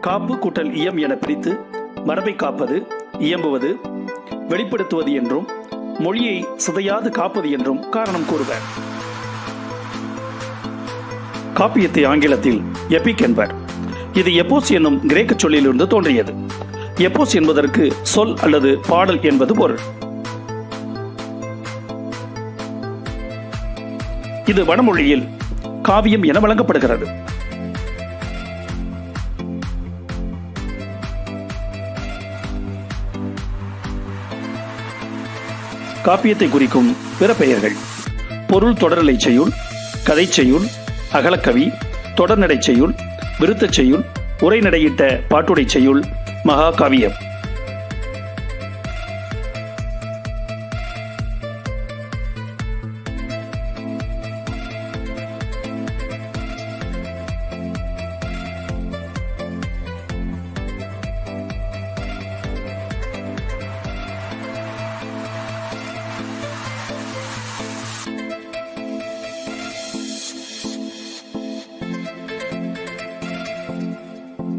காப்பு கூட்டல் இயம் என பிரித்து மரபை காப்பது இயம்புவது வெளிப்படுத்துவது என்றும் மொழியை சிதையாது காப்பது என்றும் காரணம் கூறுவர். காப்பியத்தை ஆங்கிலத்தில் எபிக் என்பர். இது எப்போஸ் என்னும் கிரேக்க சொல்லிலிருந்து தோன்றியது. எப்போஸ் என்பதற்கு சொல் அல்லது பாடல் என்பது பொருள். இது வடமொழியில் காவியம் என வழங்கப்படுகிறது. காப்பியத்தை குறிக்கும் பிற பெயர்கள் பொருள் தொடரலை செய்யுள் கதை செய்யுள் அகலக்கவி தொடர்நடை செய்யுள் விருத்தச் செய்யுள் உரைநடையிட்ட பாட்டுடை செய்யுள் மகாகாவியம்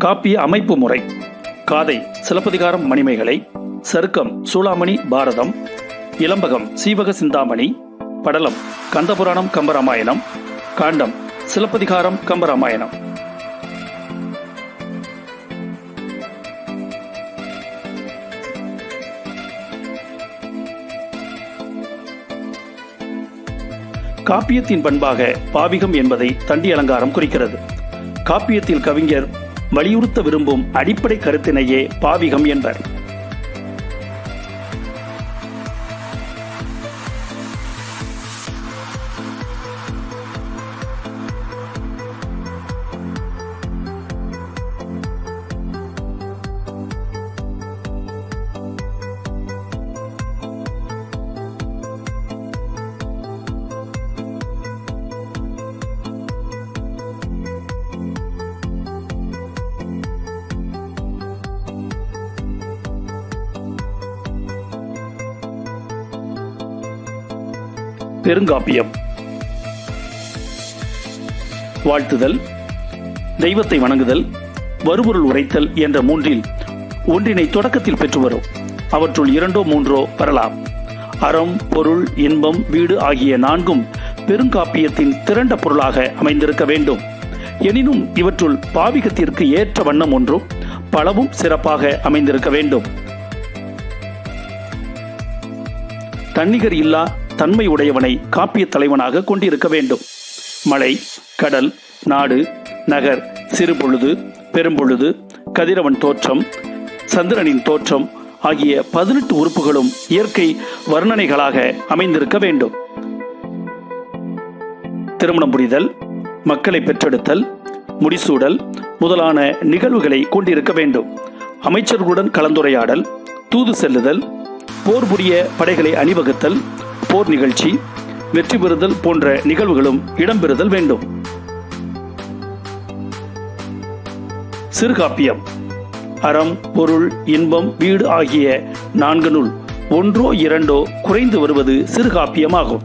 காப்பிய அமைப்பு முறை. காதை சிலப்பதிகாரம் மணிமேகலை சருக்கம் சூளாமணி பாரதம் இளம்பகம் சீவக சிந்தாமணி படலம் கந்தபுராணம் கம்பராமாயணம் காண்டம் சிலப்பதிகாரம் கம்பராமாயணம். காப்பியத்தின் பண்பாக பாவிகம் என்பதை தண்டி அலங்காரம் குறிக்கிறது. காப்பியத்தில் கவிஞர் வலியுறுத்த விரும்பும் அடிப்படை கருத்தினையே பாவிகம் என்பர் பெருங்காப்பியம். வாழ்த்துதல் தெய்வத்தை வணங்குதல் வருபொருள் உரைத்தல் என்ற மூன்றில் ஒன்றினை தொடக்கத்தில் பெற்று வரும் அவற்றுள் இரண்டோ மூன்றோ வரலாம் அறம் பொருள் இன்பம் வீடு ஆகிய நான்கும் பெருங்காப்பியத்தின் திரண்ட பொருளாக அமைந்திருக்க வேண்டும். எனினும் இவற்றுள் பாவிகத்திற்கு ஏற்ற வண்ணம் ஒன்றும் பலவும் சிறப்பாக அமைந்திருக்க வேண்டும். தன்னிகர் இல்லா தன்மை உடையவனை காப்பிய தலைவனாக கொண்டிருக்க வேண்டும். மலை கடல் நாடு நகர் சிறுபொழுது பெரும்பொழுது கதிரவன் தோற்றம் சந்திரனின் தோற்றம் ஆகிய பதினெட்டு உறுப்புகளும் இயற்கை வர்ணனைகளாக அமைந்திருக்க வேண்டும். திருமணம் புரிதல் மக்களை பெற்றெடுத்தல் முடிசூடல் முதலான நிகழ்வுகளை கொண்டிருக்க வேண்டும். அமைச்சர்களுடன் கலந்துரையாடல் தூது செல்லுதல் போர் புரிய படைகளை அணிவகுத்தல் போர் நிகழ்ச்சி வெற்றி பெறுதல் போன்ற நிகழ்வுகளும் இடம்பெறுதல் வேண்டும். சிறுகாப்பியம். அறம் பொருள் இன்பம் வீடு ஆகிய நான்கு நூல் ஒன்றோ இரண்டோ குறைந்து வருவது சிறுகாப்பியமாகும்.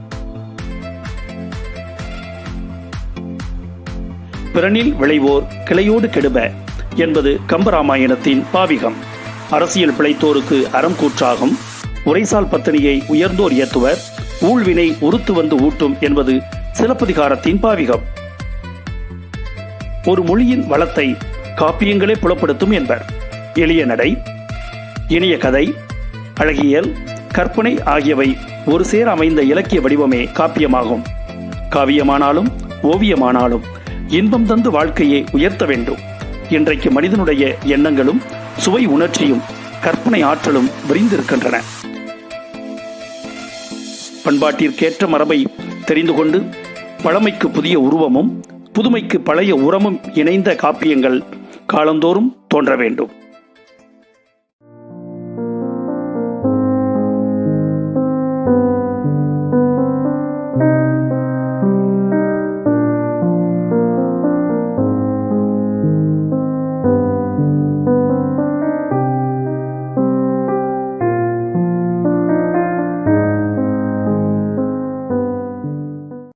பிறனில் விளைவோர் கிளையோடு கெடுப என்பது கம்பராமாயணத்தின் பாவிகம். அரசியல் பிழைத்தோருக்கு அறம் கூற்றாகும். உரைசால் பத்தினியை உயர்ந்தோர் ஏத்துவர் ஊழ்வினை உறுத்து வந்து ஊட்டும் என்பது சிலப்பதிகாரத்தின் பாவிகம். ஒரு மொழியின் வளத்தை காப்பியங்களே புலப்படுத்தும் என்பர். எளிய நடை இனிய கதை அழகியல் கற்பனை ஆகியவை ஒரு சேர அமைந்த இலக்கிய வடிவமே காப்பியமாகும். காவியமானாலும் ஓவியமானாலும் இன்பம் தந்து வாழ்க்கையை உயர்த்த வேண்டும். இன்றைக்கு மனிதனுடைய எண்ணங்களும் சுவை உணர்ச்சியும் கற்பனை ஆற்றலும் விரிந்திருக்கின்றன. பண்பாட்டிற்கேற்ற மரபை தெரிந்து கொண்டு பழமைக்கு புதிய உருவமும் புதுமைக்கு பழைய உரமும் இணைந்த காப்பியங்கள் காலந்தோறும் தோன்ற வேண்டும்.